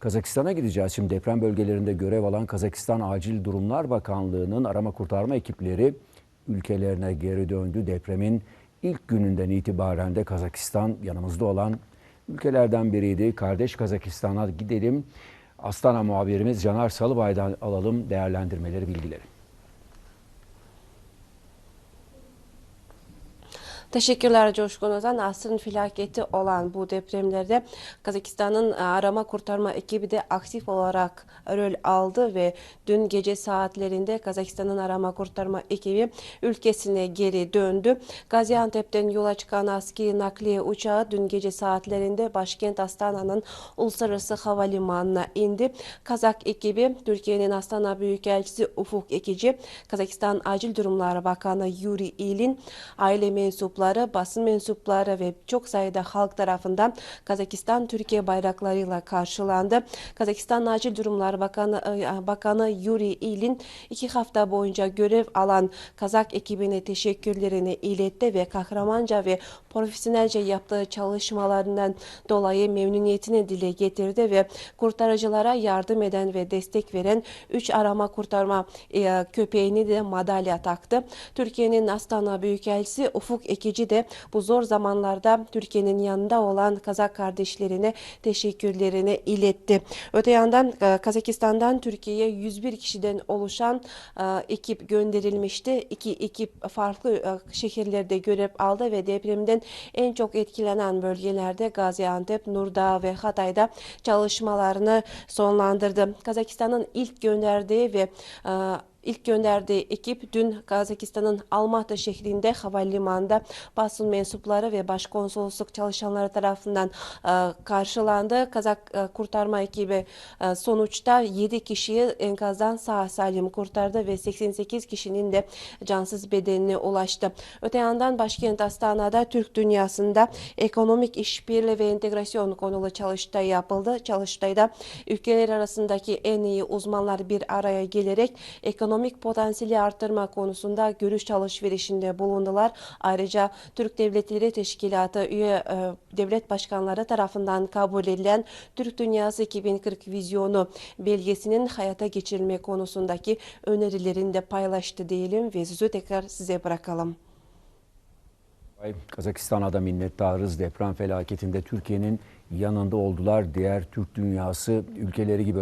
Kazakistan'a gideceğiz. Şimdi deprem bölgelerinde görev alan Kazakistan Acil Durumlar Bakanlığı'nın arama kurtarma ekipleri ülkelerine geri döndü. Depremin ilk gününden itibaren de Kazakistan yanımızda olan ülkelerden biriydi. Kardeş Kazakistan'a gidelim. Astana muhabirimiz Caner Salıbay'dan alalım değerlendirmeleri, bilgileri. Teşekkürler Coşkun Ozan. Asrın felaketi olan bu depremlerde Kazakistan'ın arama kurtarma ekibi de aktif olarak rol aldı ve dün gece saatlerinde Kazakistan'ın arama kurtarma ekibi ülkesine geri döndü. Gaziantep'ten yola çıkan askeri nakliye uçağı dün gece saatlerinde başkent Astana'nın uluslararası havalimanına indi. Kazak ekibi Türkiye'nin Astana Büyükelçisi Ufuk Ekici, Kazakistan Acil Durumlar Bakanı Yuri İlin, aile mensupları mensupları, basın mensupları ve çok sayıda halk tarafından Kazakistan Türkiye bayraklarıyla karşılandı. Kazakistan Acil Durumlar Bakanı, Bakanı Yuri İlin iki hafta boyunca görev alan Kazak ekibine teşekkürlerini iletti ve kahramanca ve profesyonelce yaptığı çalışmalarından dolayı memnuniyetini dile getirdi ve kurtarıcılara yardım eden ve destek veren 3 arama kurtarma e, köpeğini de madalya taktı. Türkiye'nin Astana Büyükelçisi Ufuk Ekici de bu zor zamanlarda Türkiye'nin yanında olan Kazak kardeşlerine teşekkürlerini iletti. Öte yandan e, Kazakistan'dan Türkiye'ye 101 kişiden oluşan e, ekip gönderilmişti. İki ekip farklı e, şehirlerde görev aldı ve depremden en çok etkilenen bölgelerde Gaziantep, Nurdağ ve Hatay'da çalışmalarını sonlandırdı. Kazakistan'ın ilk gönderdiği ve İlk gönderdiği ekip dün Kazakistan'ın Almatı şehrinde havalimanında basın mensupları ve başkonsolosluk çalışanları tarafından e, karşılandı. Kazak e, kurtarma ekibi e, sonuçta 7 kişiyi enkazdan sağ salim kurtardı ve 88 kişinin de cansız bedenine ulaştı. Öte yandan başkent Astana'da Türk dünyasında ekonomik işbirliği ve entegrasyon konulu çalıştay yapıldı. Çalıştayda ülkeler arasındaki en iyi uzmanlar bir araya gelerek ekonomik ekonomik potansiyeli arttırma konusunda görüş alışverişinde bulundular. Ayrıca Türk Devletleri Teşkilatı üye e, devlet başkanları tarafından kabul edilen Türk Dünyası 2040 vizyonu belgesinin hayata geçirilme konusundaki önerilerini de paylaştı diyelim ve sözü tekrar size bırakalım. Kazakistan'a da minnettarız. Deprem felaketinde Türkiye'nin yanında oldular. Diğer Türk dünyası ülkeleri gibi